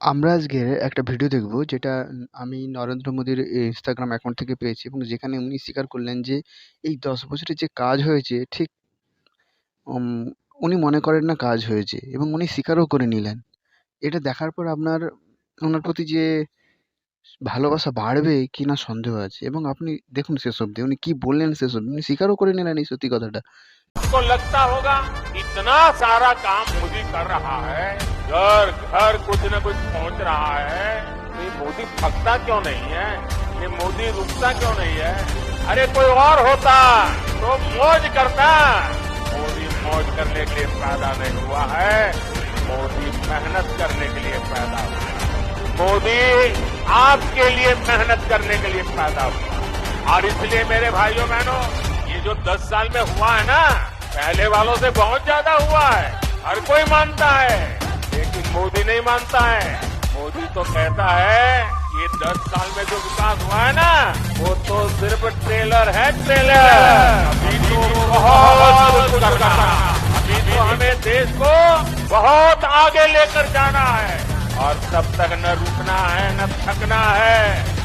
আমরা আজকের একটা ভিডিও দেখব, যেটা আমি নরেন্দ্র মোদীর ইনস্টাগ্রাম অ্যাকাউন্ট থেকে পেয়েছি এবং যেখানে উনি স্বীকার করলেন যে, এই ১০ বছরে যে কাজ হয়েছে, ঠিক উনি মনে করেন না কাজ হয়েছে এবং উনি স্বীকারও করে নিলেন। এটা দেখার পর আপনার, ওনার প্রতি যে ভালোবাসা বাড়বে কিনা সন্দেহ আছে এবং আপনি দেখুন শেষ অবধি উনি কি বললেন শেষ অবধি। উনি স্বীকারও করে নিলেন এই সত্যি কথাটা। आपको लगता होगा इतना सारा काम मोदी कर रहा है घर घर कुछ न कुछ पहुंच रहा है ये मोदी थकता क्यों नहीं है ये मोदी रुकता क्यों नहीं है अरे कोई और होता तो मौज करता मोदी मौज करने के लिए पैदा नहीं हुआ है मोदी मेहनत करने के लिए पैदा हुआ है। मोदी आपके लिए मेहनत करने के लिए पैदा हुआ। और इसलिए मेरे भाइयों बहनों, ये जो 10 साल में हुआ है ना, पहले वालों से बहुत ज़्यादा हुआ है। हर कोई मानता है, लेकिन मोदी नहीं मानता है। मोदी तो कहता है ये 10 साल में जो विकास हुआ है ना, वो तो सिर्फ़ ट्रेलर है, ट्रेलर। अभी तो बहुत कुछ करना अभी तो हमें देश को बहुत आगे लेकर जाना है। और तब तक न रुकना है न थकना है।